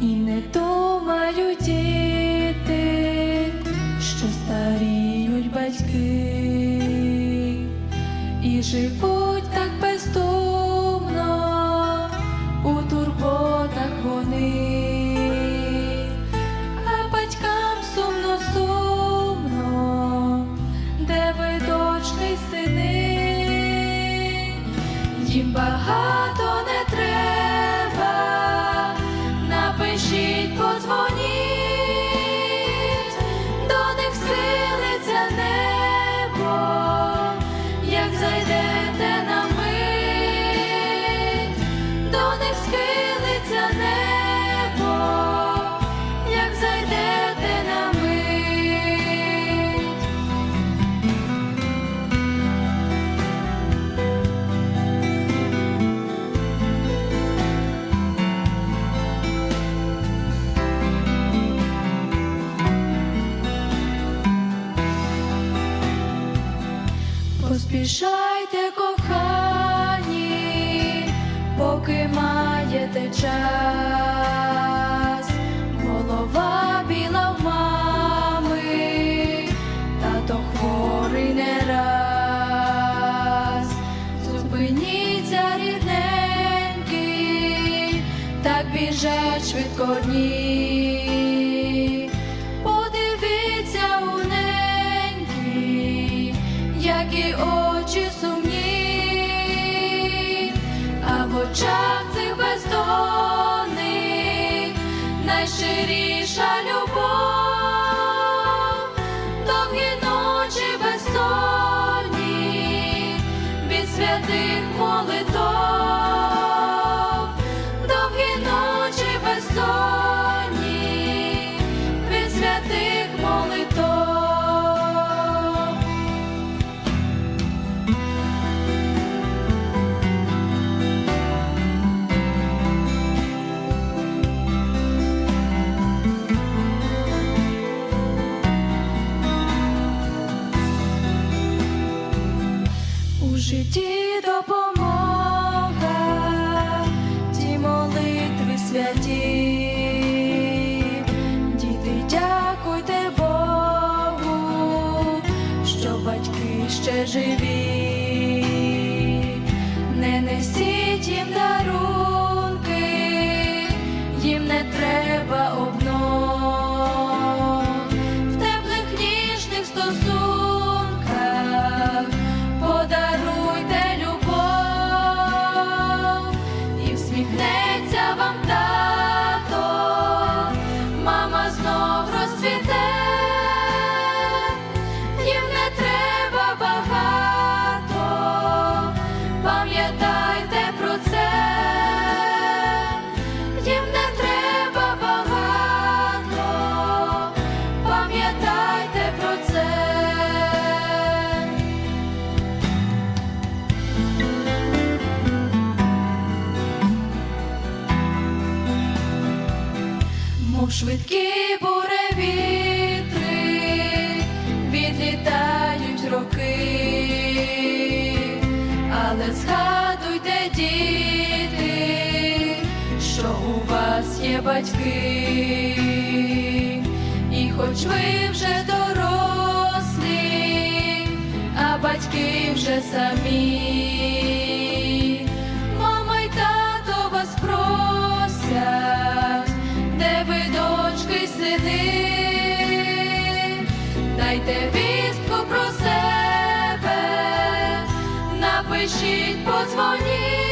і не думають діти, що старіють батьки. І живуть так бездумно у турботах вони, а батькам сумно, сумно, де ви сини, їм багато. Напишіть, подзвоніть, Поспішайте, кохані, поки маєте час, голова біла в мами, тато хворий не раз. Зупиніться, рідненькі, так біжать швидко дні. Які очі сумні, а в очах цих бездонних найщиріша любов, довгі ночі безсонні від святих молитов, житті допомога, ті молитви святі, діти, дякуйте Богу, що батьки ще живі, не несіть їм дарунки, Мов швидкі буревітри, відлітають роки, але згадуйте, діти, що у вас є батьки, і хоч ви вже дорослі, а батьки вже самі, про подзвоніть.